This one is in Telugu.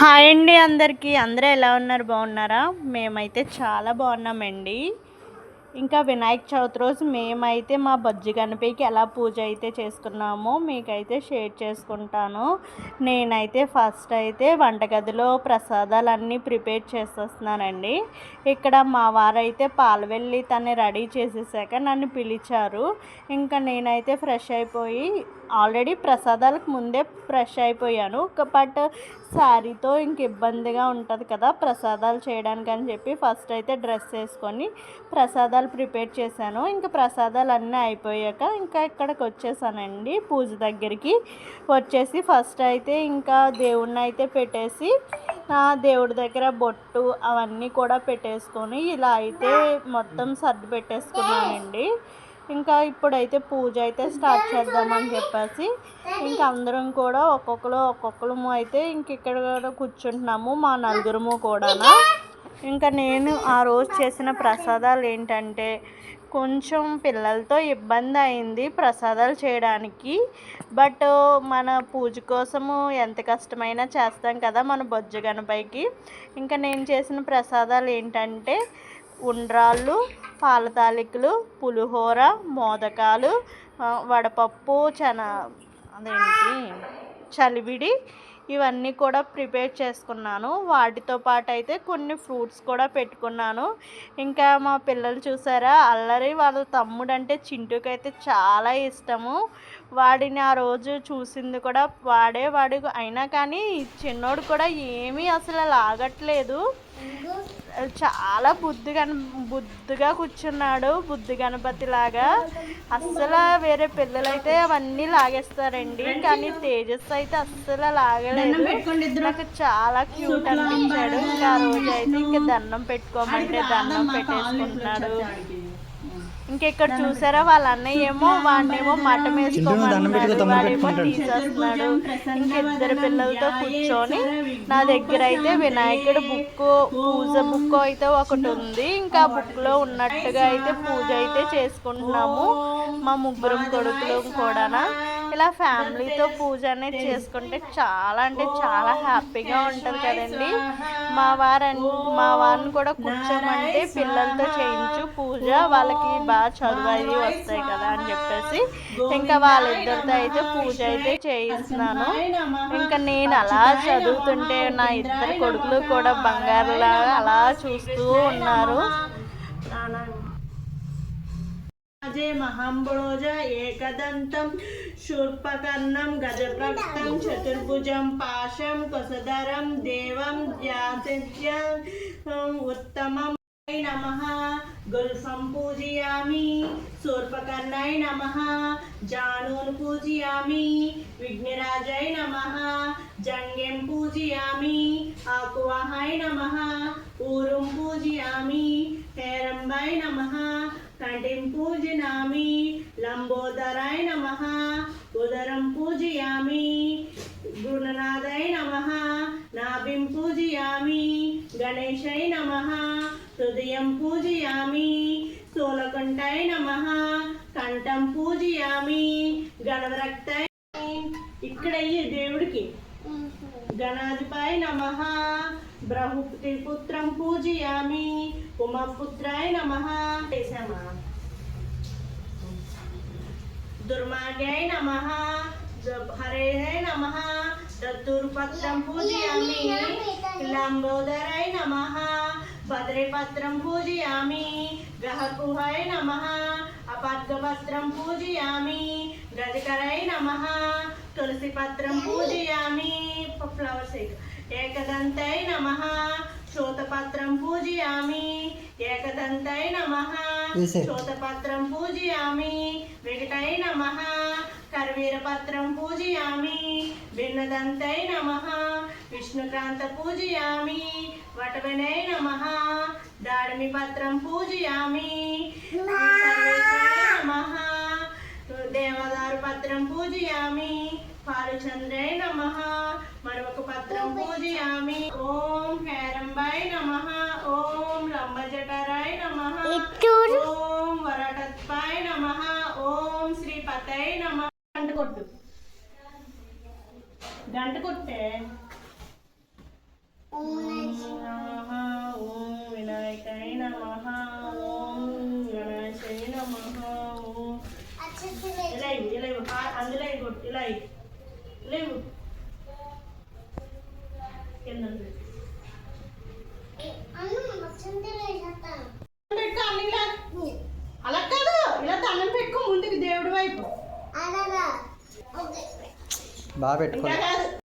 హాయ్ అండి అందరికీ. అందరూ ఎలా ఉన్నారు? బాగున్నారా? మేమైతే చాలా బాగున్నామండి. ఇంకా వినాయక చవితి రోజు మేమైతే మా బజ్జి గణపతికి ఎలా పూజ అయితే చేసుకున్నామో మీకైతే షేర్ చేసుకుంటాను. నేనైతే ఫస్ట్ అయితే వంటగదిలో ప్రసాదాలన్నీ ప్రిపేర్ చేసేస్తున్నానండి. ఇక్కడ మా వారైతే పాలవెల్లి తను రెడీ చేసేసాక నన్ను పిలిచారు. ఇంకా నేనైతే ఫ్రెష్ అయిపోయి ఆల్రెడీ ప్రసాదాలకు ముందే ఫ్రెష్ అయిపోయాను. బట్ శారీతో ఇంక ఇబ్బందిగా ఉంటుంది కదా ప్రసాదాలు చేయడానికి అని చెప్పి ఫస్ట్ అయితే డ్రెస్ వేసుకొని ప్రసాదాలు ప్రిపేర్ చేశాను. ఇంకా ప్రసాదాలు అన్నీ అయిపోయాక ఇంకా ఇక్కడికి వచ్చేసానండి పూజ దగ్గరికి. వచ్చేసి ఫస్ట్ అయితే ఇంకా దేవుణ్ణి అయితే పెట్టేసి దేవుడి దగ్గర బొట్టు అవన్నీ కూడా పెట్టేసుకొని ఇలా అయితే మొత్తం సర్ది పెట్టేసుకున్నానండి. ఇంకా ఇప్పుడైతే పూజ అయితే స్టార్ట్ చేద్దామని చెప్పేసి ఇంకా అందరం కూడా ఒక్కొక్కరు ఒక్కొక్కరు అయితే ఇంక ఇక్కడ కూడా కూర్చుంటున్నాము మా నలుగురము కూడా ఇంకా నేను ఆ రోజు చేసిన ప్రసాదాలు ఏంటంటే కొంచెం పిల్లలతో ఇబ్బంది అయింది ప్రసాదాలు చేయడానికి. బట్ మన పూజ కోసము ఎంత కష్టమైనా చేస్తాం కదా మన బొజ్జ గణపైకి. ఇంకా నేను చేసిన ప్రసాదాలు ఏంటంటే ఉండ్రాళ్ళు పాల తాలికలు పులిహోర మోదకాలు వడపప్పు చన అదేంటి? చలివిడి ఇవన్నీ కూడా ప్రిపేర్ చేసుకున్నాను. వాటితో పాటు అయితే కొన్ని ఫ్రూట్స్ కూడా పెట్టుకున్నాను. ఇంకా మా పిల్లలు చూసారా? అల్లరి వాళ్ళ తమ్ముడు అంటే చింటూకి అయితే చాలా ఇష్టము. వాడిని ఆ రోజు చూసింది కూడా వాడే వాడు అయినా కానీ చిన్నోడు కూడా ఏమీ అసలు లాగట్లేదు. చాలా బుద్ధి గణ బుద్ధిగా కూర్చున్నాడు బుద్ధి గణపతి లాగా. అస్సలు వేరే పిల్లలైతే అవన్నీ లాగేస్తారండి. కానీ తేజస్ అయితే అస్సలు లాగలేదు. నాకు చాలా క్యూట్ అనిపించాడు. ఇంకా రోజు అయితే ఇంకా దండం పెట్టుకోమంటే దండం పెట్టేసుకుంటున్నాడు. ఇంకా ఇక్కడ చూసారా? వాళ్ళ అన్నయ్య ఏమో వాడినేమో మటం వేసుకోమన్నాడు వాడేమో తీసేస్తున్నాడు ఇంక ఇద్దరు పిల్లలతో కూర్చొని నా దగ్గర అయితే వినాయకుడు బుక్ పూజ బుక్ అయితే ఒకటి ఉంది. ఇంకా బుక్లో ఉన్నట్టుగా అయితే పూజ అయితే చేసుకుంటున్నాము. మా ముగ్గురం కొడుకులు కూడా ఇలా ఫ్యామిలీతో పూజ అనేది చేసుకుంటే చాలా అంటే చాలా హ్యాపీగా ఉంటుంది కదండి. మా వారని మా వారిని కూడా కూర్చోమంటే పిల్లలతో చేయించు పూజ వాళ్ళకి బాగా చదువు అవి వస్తాయి కదా అని చెప్పేసి ఇంకా వాళ్ళిద్దరితో అయితే పూజ అయితే చేయిస్తున్నాను. ఇంకా నేను అలా చదువుతుంటే నా ఇద్దరు కొడుకులు కూడా బంగారులా అలా చూస్తూ ఉన్నారు. जे महाम्बोजा एकदन्तं, शूर्पकर्णं, गजप्रक्तं, चतुर्भुजं, पाशं कसधरं देवं जातज्ञम् उत्तमं नमः। गुल्फं पूजयामि, शूर्पकर्णाय नमः। जानून् पूजयामि, विघ्नराजाय नमः। जङ्गें पूजयामि, आकुवाहाय नम। ऊरुम पूजयामी हेरंबाय नमः। కంఠిం పూజయామి లంబోదరాయ నమ ఉదరం పూజయామి గుణనాథాయ నమ నాభిం పూజయామి గణేశాయ నమ హృదయం పూజయామి స్థూలకంఠాయ నమ కంఠం పూజయామి గణవరక్తాయ ఇక్కడ ఈ దేవుడికి గణాధిపాయ నమ బ్రహ్మపుత్రం పూజయామి ఉమపుత్రాయ నమ చేసామా దుర్మార్గాయ నమ హరే నమ దత్తూర్పత్రం పూజయామి లంబోదరాయ నమ భద్రేపత్రం పూజయామి గ్రహకుహాయ నమ అపద్గపత్రం పూజయామి గజకరాయ నమ తులసిపత్రం పూజయామి ఫ్లవర్స్ ఏకదంతాయ నమ. శోతపత్రం పూజయామి. ఏకదంతాయ నమ. శోతపత్రం పూజయామి. వికటాయ నమ. కర్వీరపత్రం పూజయామి. భిన్నదంతై నమ. విష్ణుక్రాంత పూజయామి. వటవనై నమ. దాడిమి పత్రం పూజయామి నమ. దేవదారు పత్రం పూజయామి. పాలచంద్రాయ నమ. పాత్రం పూజయామి. ఓం హేరంబాయ్ నమ. ఓం లంబజటరాయ్ నమ. ఓం వరటత్పాయ్ నమ. ఓం శ్రీపతయ్ నమ. గంట కొట్టు. గంట కొట్టే. ఇలా ఇలా అందులో ఇలా లేవు కింద. అలా కాదు ఇలా దండం పెట్టుకో ముందుకు దేవుడి వైపు. బాగా పెట్టుకో.